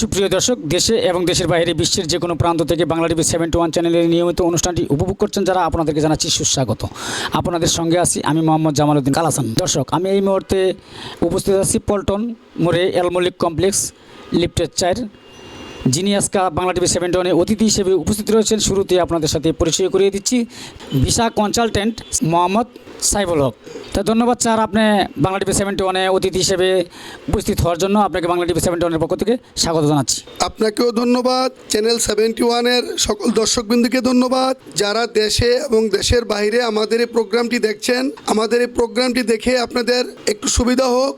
সুপ্রিয় দর্শক, দেশে এবং দেশের বাইরে বিশ্বের যে কোনো প্রান্ত থেকে Bangla TV seven two one চ্যানেলের নিয়মিত অনুষ্ঠানটি উপভোগ করছেন যারা আপনাদেরকে জানাচ্ছি সুস্বাগত। আপনাদের সঙ্গে আছি আমি মোহাম্মদ জামাল উদ্দিন কালাসান। দর্শক, আমি এই মুহূর্তে উপস্থিত আছি পল্টন মোড়ে এলমলিক কমপ্লেক্স, লিফটের চার যিনি আজকে বাংলা টিভি সেভেন্টি ওয়ানে অতিথি হিসেবে উপস্থিত রয়েছেন, শুরুতে আপনাদের সাথে পরিচয় করিয়ে দিচ্ছি। Visa consultant Mohammad Saibul Haque. তা ধন্যবাদ স্যার আপনি বাংলা টিভি সেভেন্টি ওয়ানে অতিথি হিসেবে উপস্থিত হওয়ার জন্য আপনাকে বাংলা টিভি সেভেন্টি পক্ষ থেকে স্বাগত জানাচ্ছি। আপনাকেও ধন্যবাদ। চ্যানেল সেভেন্টি ওয়ানের সকল দর্শকবৃন্দকে ধন্যবাদ। যারা দেশে এবং দেশের বাইরে আমাদের এই প্রোগ্রামটি দেখছেন, আমাদের এই প্রোগ্রামটি দেখে আপনাদের একটু সুবিধা হোক।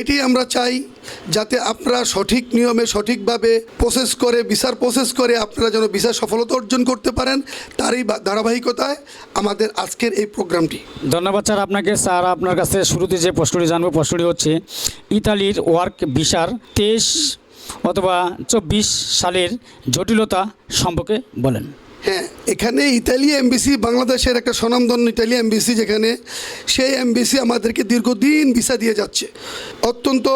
এটি আমরা চাই যাতে আপনারা সঠিক নিয়মে, সঠিকভাবে প্রসেস করে, বিচার প্রসেস করে আপনারা যেন বিচার সফলতা অর্জন করতে পারেন, তারই ধারাবাহিকতায় আমাদের আজকের এই প্রোগ্রামটি। ধন্যবাদ স্যার আপনাকে। স্যার, আপনার কাছে শুরুতে যে প্রশ্নটি জানব, প্রশ্নটি হচ্ছে, ইতালির ওয়ার্ক ভিসার তেইশ অথবা চব্বিশ সালের জটিলতা সম্পর্কে বলেন। হ্যাঁ এখানে ইতালি এমবিসি, বাংলাদেশের একটা স্বনামধন্য ইতালি এমবিসি যেখানে সেই এমবিসি আমাদেরকে দীর্ঘদিন ভিসা দিয়ে যাচ্ছে। অত্যন্ত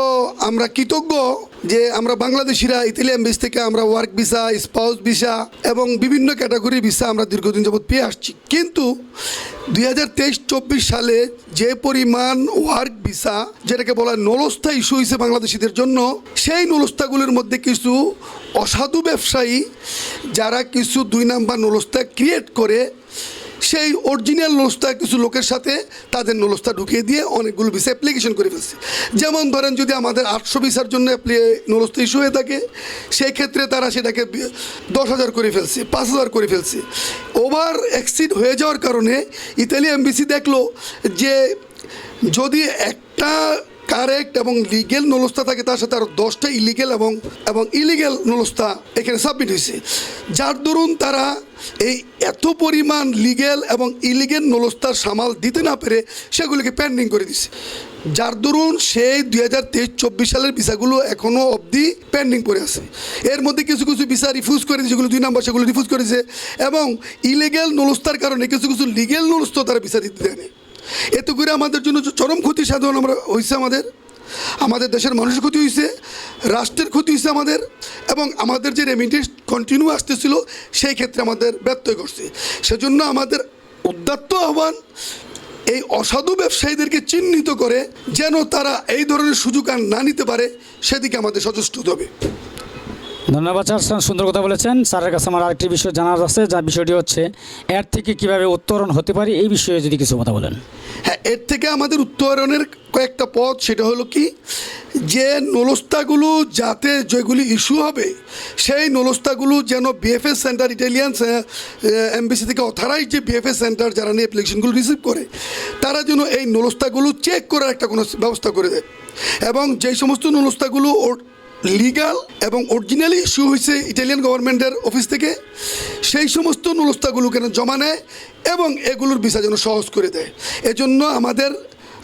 আমরা কৃতজ্ঞ যে আমরা বাংলাদেশিরা, ইতালি এমবিসি থেকে আমরা ওয়ার্ক ভিসা, স্পাউস ভিসা এবং বিভিন্ন ক্যাটাগরি ভিসা আমরা দীর্ঘদিন যাবৎ পেয়ে আসছি। কিন্তু দুই হাজার তেইশ, চব্বিশ সালে যে পরিমাণ ওয়ার্ক ভিসা, যেটাকে বলা নলস্থা ইস্যু হয়েছে বাংলাদেশিদের জন্য, সেই নলস্থাগুলির মধ্যে কিছু অসাধু ব্যবসায়ী যারা কিছু দুই নাম্বার নলস্তা ক্রিয়েট করে, সেই অরিজিনাল নলস্তা কিছু লোকের সাথে তাদের নলস্তা ঢুকিয়ে দিয়ে অনেকগুলো ভিসা অ্যাপ্লিকেশন করে ফেলছে। যেমন ধরেন যদি আমাদের আটশো ভিসার জন্য নলস্তা ইস্যু হয়ে থাকে, সেই ক্ষেত্রে তারা সেটাকে দশ হাজার করে ফেলছে, পাঁচ হাজার করে ফেলছে। ওভার এক্সিড হয়ে যাওয়ার কারণে ইতালি এমবিসি দেখল যে যদি একটা কারেক্ট এবং লিগেল নলস্তা থাকে, তার সাথে আরও দশটা ইলিগেল এবং এবং ইলিগেল নলস্তা এখানে সাবমিট হয়েছে। যার দরুন তারা এই এত পরিমাণ লিগেল এবং ইলিগেল নলস্তার সামাল দিতে না পেরে সেগুলিকে পেন্ডিং করে দিছে। যার দরুন সেই দুই হাজার তেইশ চব্বিশ সালের ভিসাগুলো এখনও অবধি পেন্ডিং পড়ে আছে। এর মধ্যে কিছু কিছু ভিসা রিফিউজ করে যেগুলো দুই নম্বর সেগুলো রিফিউজ করেছে এবং ইলিগেল নলস্তার কারণে কিছু কিছু লিগেল নলস্তা তারা ভিসা দিতে দেয়নি। এতে করে আমাদের জন্য চরম ক্ষতি সাধন আমরা হয়েছে আমাদের। আমাদের দেশের মানুষের ক্ষতি হয়েছে রাষ্ট্রের ক্ষতি হয়েছে আমাদের, এবং আমাদের যে রেমিটেন্স কন্টিনিউ আসতেছিল, সেই ক্ষেত্রে আমাদের ব্যত্যয় করছে সেজন্য আমাদের উদ্যাত্ত আহ্বান, এই অসাধু ব্যবসায়ীদেরকে চিহ্নিত করে যেন তারা এই ধরনের সুযোগ আর না নিতে পারে, সেদিকে আমাদের সচেষ্ট হবে। ধন্যবাদ স্যার স্যার, সুন্দর কথা বলেছেন। স্যারের কাছে আমার আরেকটি বিষয় জানার আছে, যা বিষয়টি হচ্ছে, এর থেকে কীভাবে উত্তরণ হতে পারি, এই বিষয়ে যদি কিছু কথা বলেন। হ্যাঁ এর থেকে আমাদের উত্তরণের কয়েকটা পথ, সেটা হলো কি, যে নলস্তাগুলো যাতে যেগুলি ইস্যু হবে, সেই নলস্তাগুলো যেন বিএফএস সেন্টার, ইটালিয়ান এমবিসি থেকে অথরাইজ যে বিএফএস সেন্টার যারা নিয়ে অ্যাপ্লিকেশনগুলো রিসিভ করে, তারা যেন এই নলস্তাগুলো চেক করার একটা কোনো ব্যবস্থা করে দেয়। এবং যেই সমস্ত নলস্তাগুলো লিগাল এবং অরিজিনালি ইস্যু হয়েছে ইটালিয়ান গভর্নমেন্টের অফিস থেকে। সেই সমস্ত নলস্তাগুলো কেন জমা নেয় এবং এগুলোর ভিসা যেন সহজ করে দেয়। এজন্য আমাদের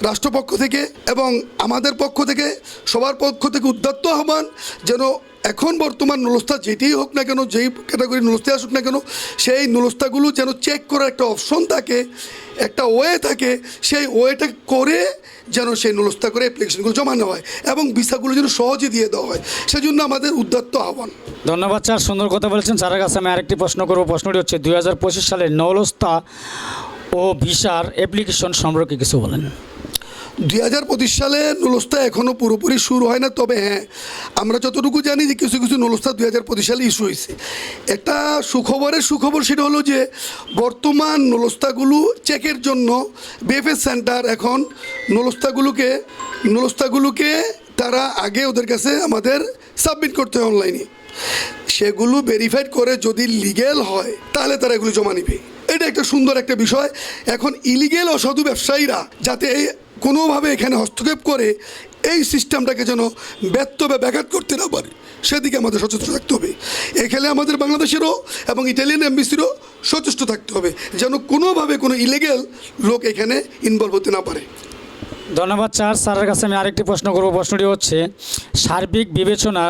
রাষ্ট্রপক্ষ থেকে এবং আমাদের পক্ষ থেকে, সবার পক্ষ থেকে উদ্যত্ত আহ্বান যেন এখন বর্তমান নলস্তা যেটিই হোক না কেন, যেই ক্যাটাগরি নলস্তা আসুক না কেন, সেই নলস্তাগুলো যেন চেক করার একটা অপশন থাকে, একটা ওয়ে থাকে, সেই ওয়েটা করে যেন সেই নলস্তা করে অ্যাপ্লিকেশনগুলো জমা নেওয়া হয় এবং ভিসাগুলো যেন সহজে দিয়ে দেওয়া হয়। সেজন্য আমাদের উদ্যত্ত আহ্বান। ধন্যবাদ স্যার, সুন্দর কথা বলেছেন। স্যারের কাছে আমি আরেকটি প্রশ্ন করব। প্রশ্নটি হচ্ছে, দুই সালের নলস্তা ও ভিসার অ্যাপ্লিকেশন সম্পর্কে কিছু বলেন। দুই হাজার পঁচিশ সালে নলস্তা এখনও পুরোপুরি শুরু হয় না, তবে হ্যাঁ আমরা যতটুকু জানি যে কিছু কিছু নলস্তা দুই হাজার পঁচিশ সালে ইস্যু হয়েছে। একটা সুখবরের সুখবর সেটা হলো যে বর্তমান নলস্তাগুলো চেকের জন্য বিএফএস সেন্টার এখন নলস্তাগুলোকে নলস্তাগুলোকে তারা আগে ওদের কাছে আমাদের সাবমিট করতে হয় অনলাইনে। সেগুলো ভেরিফাইড করে যদি লিগেল হয়, তাহলে তারা এগুলো জমা নিবে। এটা একটা সুন্দর একটা বিষয়। এখন ইলিগেল অসাধু ব্যবসায়ীরা যাতে কোনোভাবে এখানে হস্তক্ষেপ করে এই সিস্টেমটাকে যেন ব্যর্থ বা ব্যাঘাত করতে না পারে সেদিকে আমাদের সচেষ্ট থাকতে হবে। এখানে আমাদের বাংলাদেশেরও এবং ইটালিয়ান এমবিসিরও সচেষ্ট থাকতে হবে যেন কোনোভাবে কোনো ইলিগেল লোক এখানে ইনভলভ হতে না পারে। ধন্যবাদ স্যার। স্যারের কাছে আমি আরেকটি প্রশ্ন করব। প্রশ্নটি হচ্ছে সার্বিক বিবেচনা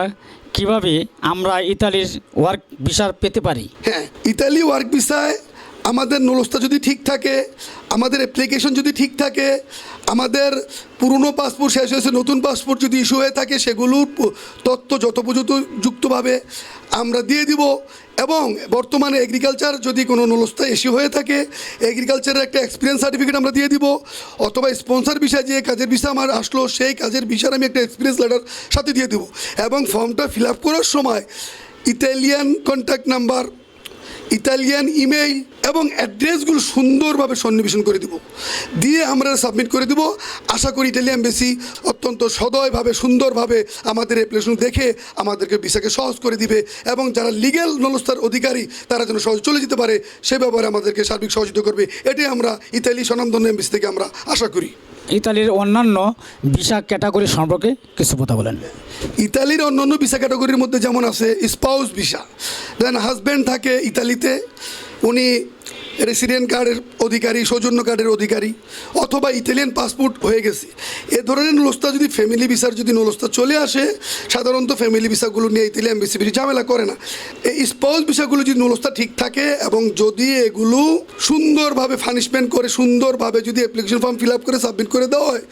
কীভাবে আমরা ইতালির ওয়ার্ক ভিসার পেতে পারি? হ্যাঁ ইতালি ওয়ার্ক ভিসায় আমাদের নলস্তা যদি ঠিক থাকে, আমাদের অ্যাপ্লিকেশন যদি ঠিক থাকে, আমাদের পুরনো পাসপোর্ট শেষ হয়েছে, নতুন পাসপোর্ট যদি ইস্যু হয়ে থাকে সেগুলোর তথ্য যথোপযুক্ত যুক্তভাবে আমরা দিয়ে দিব এবং বর্তমানে এগ্রিকালচার যদি কোনো নলস্তা ইস্যু হয়ে থাকে এগ্রিকালচারের একটা এক্সপিরিয়েন্স সার্টিফিকেট আমরা দিয়ে দিব, অথবা স্পন্সর বিষয় যে কাজের বিষয় আমার আসলো, সেই কাজের বিষয়ে আমি একটা এক্সপিরিয়েন্স লেটার সাথে দিয়ে দিব। এবং ফর্মটা ফিল আপ করার সময় Italian contact number Italian email এবং অ্যাড্রেসগুলো সুন্দরভাবে সন্নিবেশন করে দিব। দিয়ে আমরা সাবমিট করে দিব। আশা করি ইটালিয়ান বেশি অত্যন্ত সদয়ভাবে, সুন্দরভাবে আমাদের অ্যাপ্লিকেশন দেখে আমাদেরকে ভিসাকে সহজ করে দিবে এবং যারা লিগেল নলস্তার অধিকারী, তারা যেন সহজ চলে যেতে পারে, সে ব্যাপারে আমাদেরকে সার্বিক সহযোগিতা করবে। এটাই আমরা ইতালি স্বনামধন্য এমবিসি থেকে আমরা আশা করি। ইতালির অন্যান্য ভিসা ক্যাটাগরি সম্পর্কে কিছু কথা বলেন। ইতালির অন্যান্য ভিসা ক্যাটাগরির মধ্যে যেমন আছে স্পাউস ভিসা দেন হাজব্যান্ড থাকে ইতালিতে উনি রেসিডেন্ট কার্ডের অধিকারী, সৌজন্য কার্ডের অধিকারী, অথবা ইতালিয়ান পাসপোর্ট হয়ে গেছে। এ ধরনের নলস্তা যদি ফ্যামিলি ভিসার যদি নলস্তা চলে আসে, সাধারণত ফ্যামিলি ভিসাগুলো নিয়ে ইতালিয়ান বেশি বেশি ঝামেলা করে না। এই স্পাউস ভিসাগুলো যদি নলস্তা ঠিক থাকে এবং যদি এগুলো সুন্দরভাবে ফানিশমেন্ট করে, সুন্দরভাবে যদি অ্যাপ্লিকেশন ফর্ম ফিল আপ করে সাবমিট করে দেওয়া হয়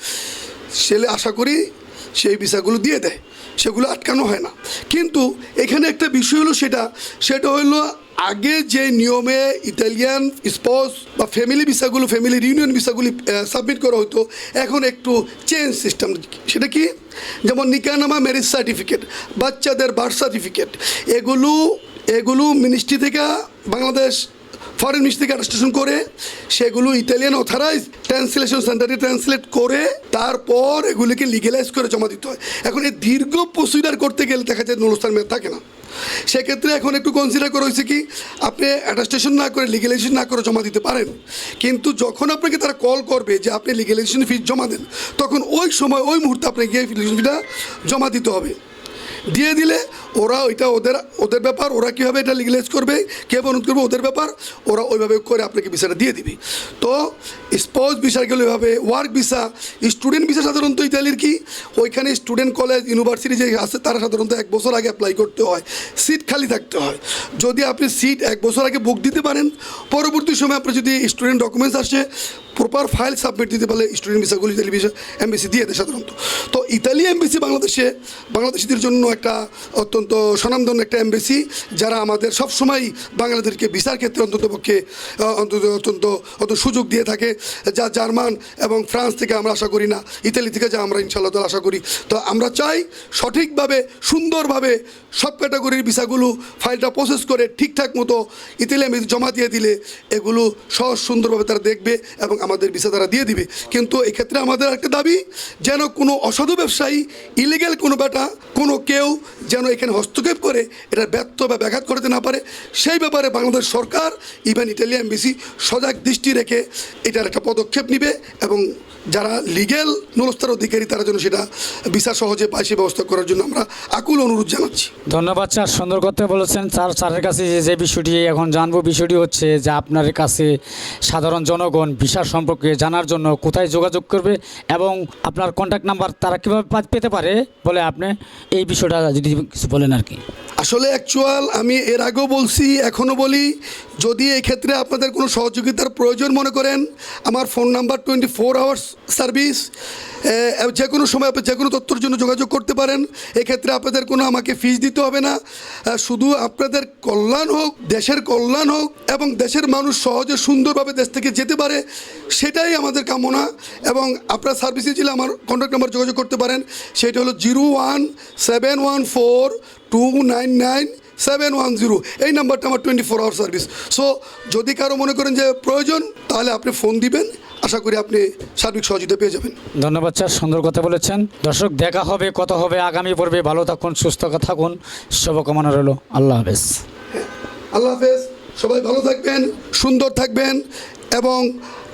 সেলে আশা করি সেই ভিসাগুলো দিয়ে দেয়। সেগুলো আটকানো হয় না। কিন্তু এখানে একটা বিষয় হলো সেটা সেটা হলো আগে যে নিয়মে ইতালিয়ান স্পোর্টস বা ফ্যামিলি ভিসাগুলো ফ্যামিলি ইউনিয়ন ভিসাগুলি সাবমিট করা হতো, এখন একটু চেঞ্জ সিস্টেম সেটা কি? যেমন নিকানামা ম্যারেজ সার্টিফিকেট বাচ্চাদের বার্থ সার্টিফিকেট এগুলো এগুলো মিনিস্ট্রি থেকে বাংলাদেশ ফরেন মিনিস্ট্রি থেকে অ্যাটাস্টেশন করে, সেগুলো ইতালিয়ান অথরাইজ ট্রান্সলেশন সেন্টারে ট্রান্সলেট করে, তারপর এগুলিকে লিগেলাইজ করে জমা দিতে হয়। এখন এই দীর্ঘ প্রসিডার করতে গেলে দেখা যায় নলস্থান মেয়াদ থাকে না। সেক্ষেত্রে এখন একটু কনসিডার করা হয়েছে কি, আপনি অ্যাটাস্টেশন না করে লিগেলাইজেশন না করে জমা দিতে পারেন। কিন্তু যখন আপনাকে তারা কল করবে যে আপনি লিগেলাইজেশন ফি জমা দেন, তখন ওই সময়, ওই মুহূর্তে আপনাকে গিয়ে লিগেলাইজেশন ফিটা জমা দিতে হবে। দিয়ে দিলে ওরা ওইটা ওদের ওদের ব্যাপার, ওরা কীভাবে এটা লিগলাইজ করবে, কে অনুরোধ করবে, ওদের ব্যাপার, ওরা ওইভাবে করে আপনাকে ভিসাটা দিয়ে দিবে। তো স্পোর্টস বিষয়গুলো এভাবে ওয়ার্ক ভিসা স্টুডেন্ট ভিসা সাধারণত ইতালির কি, ওইখানে স্টুডেন্ট কলেজ ইউনিভার্সিটি যে আছে, তারা সাধারণত এক বছর আগে অ্যাপ্লাই করতে হয়। সিট খালি থাকতে হয়। যদি আপনি সিট এক বছর আগে বুক দিতে পারেন, পরবর্তী সময় আপনি যদি স্টুডেন্ট ডকুমেন্টস আসে প্রপার ফাইল সাবমিট দিতে পারলে স্টুডেন্ট ভিসাগুলি ভিসা এমবিসি দিয়ে দেয় সাধারণত। তো ইতালি এমবিসি বাংলাদেশে, বাংলাদেশিদের জন্য একটা অত্যন্ত স্বনামধন্য একটা এমবিসি, যারা আমাদের সবসময় বাংলাদেশকে ভিসার ক্ষেত্রে অন্তত পক্ষে অন্তত অত্যন্ত অত সুযোগ দিয়ে থাকে, যা জার্মান এবং ফ্রান্স থেকে আমরা আশা করি না, ইতালি থেকে যা আমরা ইনশাল্লাহ তাআলা আশা করি। তো আমরা চাই সঠিকভাবে, সুন্দরভাবে সব ক্যাটাগরির ভিসাগুলো, ফাইলটা প্রসেস করে ঠিকঠাক মতো ইতালি এমবিসি জমা দিয়ে দিলে এগুলো সহজ সুন্দরভাবে তারা দেখবে এবং আমাদের ভিসা তারা দিয়ে দিবে। কিন্তু এক্ষেত্রে আমাদের একটা দাবি, যেন কোনো অসাধু ব্যবসায়ী ইলিগেল কোনো বেটা, কোনো কেউ যেন এখানে হস্তক্ষেপ করে এটা ব্যর্থ বা ব্যাঘাত করতে না পারে। সেই ব্যাপারে বাংলাদেশ সরকার ইভেন ইটালিয়ান এমবিসি সজাগ দৃষ্টি রেখে এটার একটা পদক্ষেপ নিবে এবং যারা লিগেল নলস্তার অধিকারী, তারা যেন সেটা ভিসা সহজে পায় সে ব্যবস্থা করার জন্য আমরা আকুল অনুরোধ জানাচ্ছি। ধন্যবাদ স্যার, সুন্দর কথা বলেছেন। স্যার, স্যারের কাছে যে বিষয়টি এখন জানব, বিষয়টি হচ্ছে যে আপনার কাছে সাধারণ জনগণ, ভিসা সম্পর্কে জানার জন্য কোথায় যোগাযোগ করবে এবং আপনার কন্ট্যাক্ট নাম্বার তারা কীভাবে পেতে পারে? বলে আপনি এই বিষয়টা যদি কিছু বলেন আর কি। আসলে অ্যাকচুয়াল আমি এর আগেও বলছি, এখনও বলি, যদি এই ক্ষেত্রে আপনাদের কোনো সহযোগিতার প্রয়োজন মনে করেন, আমার phone number twenty four hours service যে কোনো সময় আপনি যে কোনো তথ্যের জন্য যোগাযোগ করতে পারেন, এক্ষেত্রে আপনাদের কোনো আমাকে ফিস দিতে হবে না। শুধু আপনাদের কল্যাণ হোক, দেশের কল্যাণ হোক, এবং দেশের মানুষ সহজে সুন্দরভাবে দেশ থেকে যেতে পারে, সেটাই আমাদের কামনা, এবং আপনার সার্ভিসে ছিল আমার কন্ট্যাক্ট নাম্বার যোগাযোগ করতে পারেন, সেটা হলো zero one seven one four two nine nine seven one zero এই নাম্বারটা আমার twenty four hour service so যদি কারও মনে করেন যে প্রয়োজন তাহলে আপনি ফোন দিবেন। আশা করি আপনি সার্বিক সহযোগিতা পেয়ে যাবেন। ধন্যবাদ স্যার সুন্দর কথা বলেছেন। দর্শক দেখা হবে কথা হবে আগামী পর্বে। ভালো থাকুন সুস্থ থাকুন। শুভকামনা রইল। আল্লাহ হাফেজ। আল্লাহ হাফেজ। সবাই ভালো থাকবেন সুন্দর থাকবেন এবং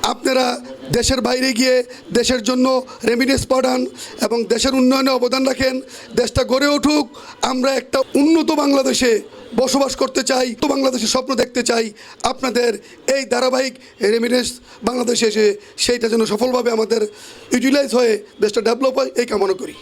আপনারা দেশের বাইরে গিয়ে দেশের জন্য রেমিডেন্স পাঠান এবং দেশের উন্নয়নে অবদান রাখেন। দেশটা গড়ে উঠুক। আমরা একটা উন্নত বাংলাদেশে বসবাস করতে চাই তো বাংলাদেশের স্বপ্ন দেখতে চাই। আপনাদের এই ধারাবাহিক রেমিডেন্স বাংলাদেশে এসে সেইটা যেন সফলভাবে আমাদের ইউটিলাইজ হয়ে দেশটা ডেভেলপ হয়, এই কামনা করি।